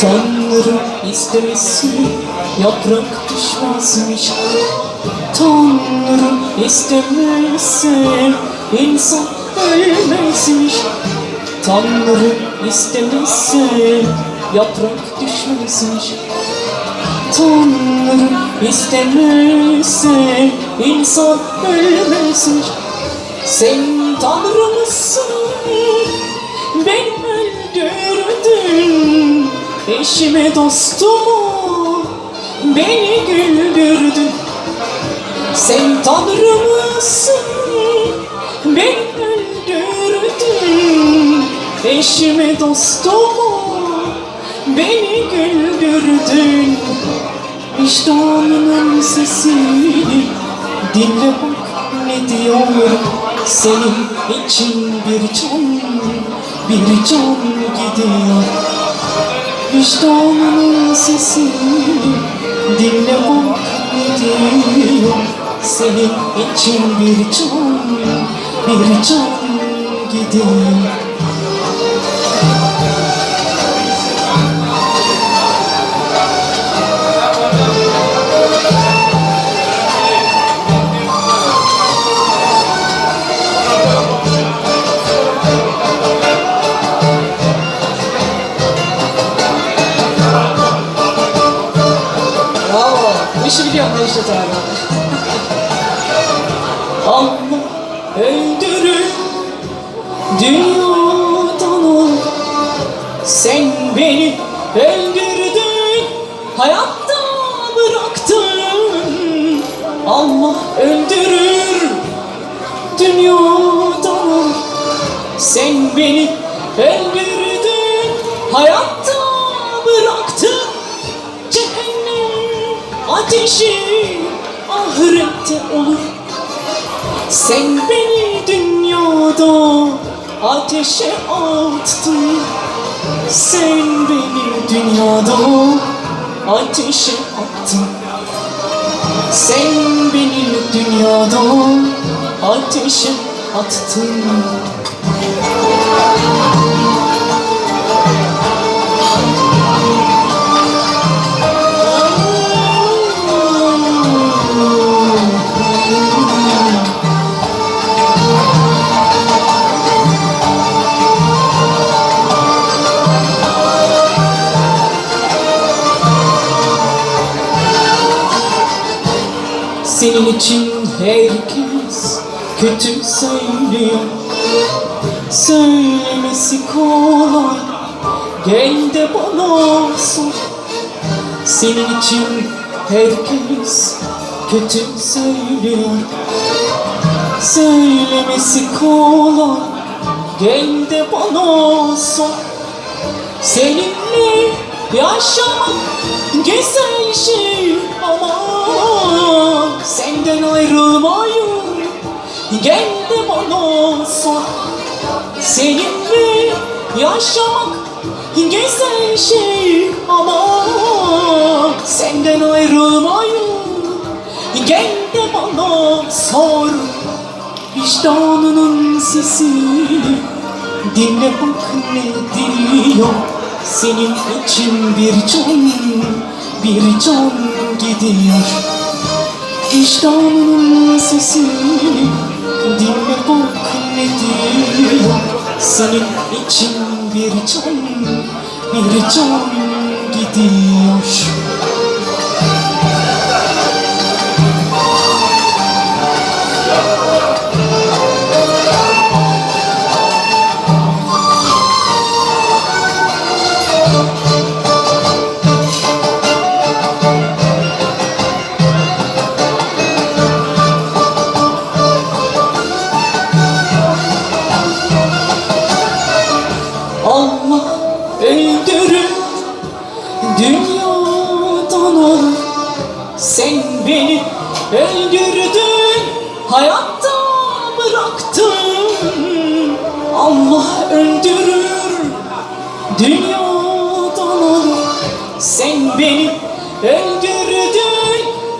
Tanrı istemesin yaprak düşmezmiş. Tanrı istemezse insan ölmezmiş. Tanrı istemezse yaprak düşmezmiş. Tanrı istemezse insan ölmezmiş. Sen Tanrı mısın? Beni öldürdün Eşime dostuma Beni güldürdün Sen Tanrı mısın? Beni öldürdün Eşime dostuma Beni güldürdün. Vicdanının sesini Dinle bak ne diyorum Senin için bir can Bir can gidiyor Vicdanının sesini Dinle bak ne diyor Senin için bir can Bir can gidiyor işte abi. Allah öldürür dünyadan ol. Sen beni öldürdün, hayatta bıraktın. Allah öldürür dünyadan ol. Sen beni öldürdün, hayatta bıraktın. Cehennem ateşi ahirette olur. Sen beni dünyada ateşe attın. Sen beni dünyada ateşe attın. Sen beni dünyada ateşe attın. Senin için herkes kötü söylüyor. Söylemesi kolay Gel de bana sor. Senin için herkes kötü söylüyor. Söylemesi kolay Gel de bana sor. Seninle yaşamak güzel şey ama senden ayrılmayı gel de bana sor. Seninle yaşamak güzel şey ama senden ayrılmayı gel de bana sor. Vicdanının sesini Dinle bak ne diyor Senin için bir can Bir can gidiyor Vicdanının sesini Dinle bak ne diyor Senin için bir can Bir can gidiyor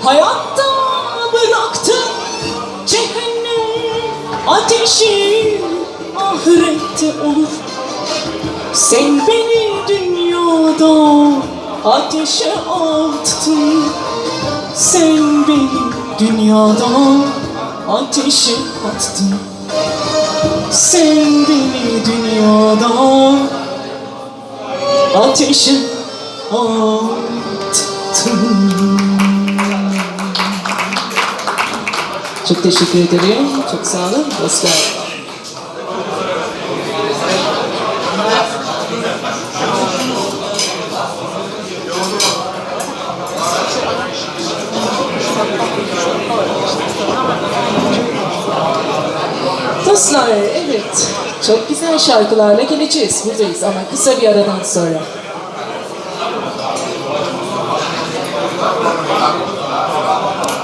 Hayatta bıraktın Cehennem ateşi ahirette olur. Sen beni dünyada ateşe attın. Sen beni dünyada ateşe attın. Sen beni dünyada ateşe attın Çok teşekkür ederim. Çok sağ olun. Dostlar. Dostlar evet çok güzel şarkılarla geleceğiz buradayız ama kısa bir aradan sonra.